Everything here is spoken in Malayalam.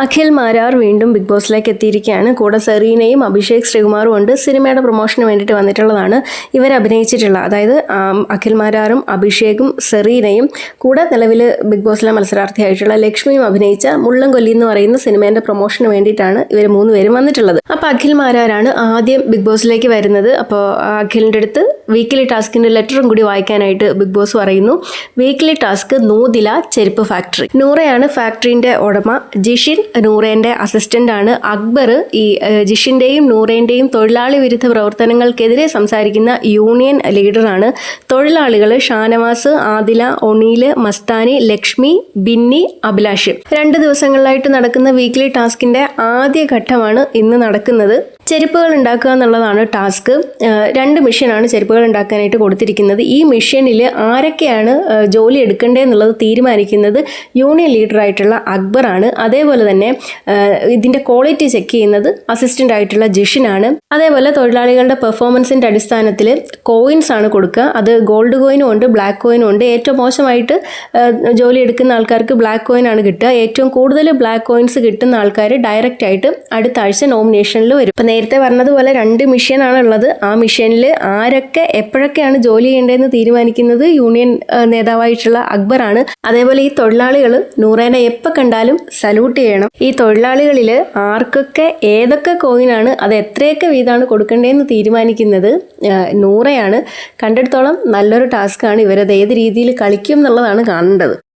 അഖിൽ മാരാർ വീണ്ടും ബിഗ് ബോസിലേക്ക് എത്തിയിരിക്കുകയാണ്. കൂടെ സെറീനയും അഭിഷേക് ശ്രീകുമാറും ഉണ്ട്. സിനിമയുടെ പ്രൊമോഷന് വേണ്ടിയിട്ട് വന്നിട്ടുള്ളതാണ് ഇവർ അഭിനയിച്ചിട്ടുള്ള അതായത് അഖിൽ മാരാറും അഭിഷേകും സെറീനയും കൂടെ നിലവിൽ ബിഗ് ബോസിലെ മത്സരാർത്ഥിയായിട്ടുള്ള ലക്ഷ്മിയും അഭിനയിച്ച മുള്ളംകൊല്ലി എന്ന് പറയുന്ന സിനിമേന്റെ പ്രൊമോഷന് വേണ്ടിയിട്ടാണ് ഇവർ മൂന്നുപേരും വന്നിട്ടുള്ളത്. അപ്പോൾ അഖിൽ മാരാരാണ് ആദ്യം ബിഗ് ബോസിലേക്ക് വരുന്നത്. അപ്പോൾ അഖിലിന്റെ അടുത്ത് വീക്കിലി ടാസ്കിന്റെ ലെറ്ററും കൂടി വായിക്കാനായിട്ട് ബിഗ് ബോസ് പറയുന്നു. വീക്കിലി ടാസ്ക് നൂതില ചെരുപ്പ് ഫാക്ടറി നൂറയാണ് ഫാക്ടറിന്റെ ഉടമ ജിഷിൻ നൂറേന്റെ അസിസ്റ്റന്റാണ് അക്ബർ. ഈ ജിഷിന്റെയും നൂറേന്റെയും തൊഴിലാളി വിരുദ്ധ പ്രവർത്തനങ്ങൾക്കെതിരെ സംസാരിക്കുന്ന യൂണിയൻ ലീഡറാണ് തൊഴിലാളികൾ ഷാനവാസ് ആദില ഒണീൽ മസ്താനി ലക്ഷ്മി ബിന്നി അഭിലാഷ്. രണ്ട് ദിവസങ്ങളിലായിട്ട് നടക്കുന്ന വീക്ക്ലി ടാസ്കിന്റെ ആദ്യ ഘട്ടമാണ് ഇന്ന് നടക്കുന്നത്. ചെരുപ്പുകൾ ഉണ്ടാക്കുക എന്നുള്ളതാണ് ടാസ്ക്. രണ്ട് മെഷീനാണ് ചെരുപ്പുകൾ ഉണ്ടാക്കാനായിട്ട് കൊടുത്തിരിക്കുന്നത്. ഈ മെഷീനിൽ ആരൊക്കെയാണ് ജോലി ജോലി എടുക്കേണ്ടതെന്നുള്ളത് തീരുമാനിക്കുന്നത് യൂണിയൻ ലീഡറായിട്ടുള്ള അക്ബറാണ് അതേപോലെ തന്നെ ഇതിന്റെ ക്വാളിറ്റി ചെക്ക് ചെയ്യുന്നത് അസിസ്റ്റന്റ് ആയിട്ടുള്ള ജിഷിനാണ് അതേപോലെ തൊഴിലാളികളുടെ പെർഫോമൻസിന്റെ അടിസ്ഥാനത്തിൽ കോയിൻസ് ആണ് കൊടുക്കുക. അത് ഗോൾഡ് കോയിനും ഉണ്ട് ബ്ലാക്ക് കോയിനും ഉണ്ട്. ഏറ്റവും മോശമായിട്ട് ജോലി എടുക്കുന്ന ആൾക്കാർക്ക് ബ്ലാക്ക് കോയിൻ ആണ് കിട്ടുക. ഏറ്റവും കൂടുതൽ ബ്ലാക്ക് കോയിൻസ് കിട്ടുന്ന ആൾക്കാർ ഡയറക്റ്റ് ആയിട്ട് അടുത്ത ആഴ്ച നോമിനേഷനിൽ വരും. നേരത്തെ പറഞ്ഞതുപോലെ രണ്ട് മിഷ്യനാണ് ഉള്ളത് ആ മിഷ്യനിൽ ആരൊക്കെ എപ്പോഴൊക്കെയാണ് ജോലി ചെയ്യേണ്ടതെന്ന് തീരുമാനിക്കുന്നത് യൂണിയൻ നേതാവായിട്ടുള്ള അക്ബറാണ്. അതേപോലെ ഈ തൊഴിലാളികൾ നൂറേനെ എപ്പോൾ കണ്ടാലും സല്യൂട്ട് ചെയ്യണം. ഈ തൊഴിലാളികളിൽ ആർക്കൊക്കെ ഏതൊക്കെ കോയിനാണ് അത് എത്രയൊക്കെ വീതമാണ് കൊടുക്കേണ്ടതെന്ന് തീരുമാനിക്കുന്നത് നൂറയാണ്. കണ്ടെടുത്തോളം നല്ലൊരു ടാസ്ക് ടാസ്ക്കാണ് ഇവരത്. ഏത് രീതിയിൽ കളിക്കും എന്നുള്ളതാണ് കാണേണ്ടത്.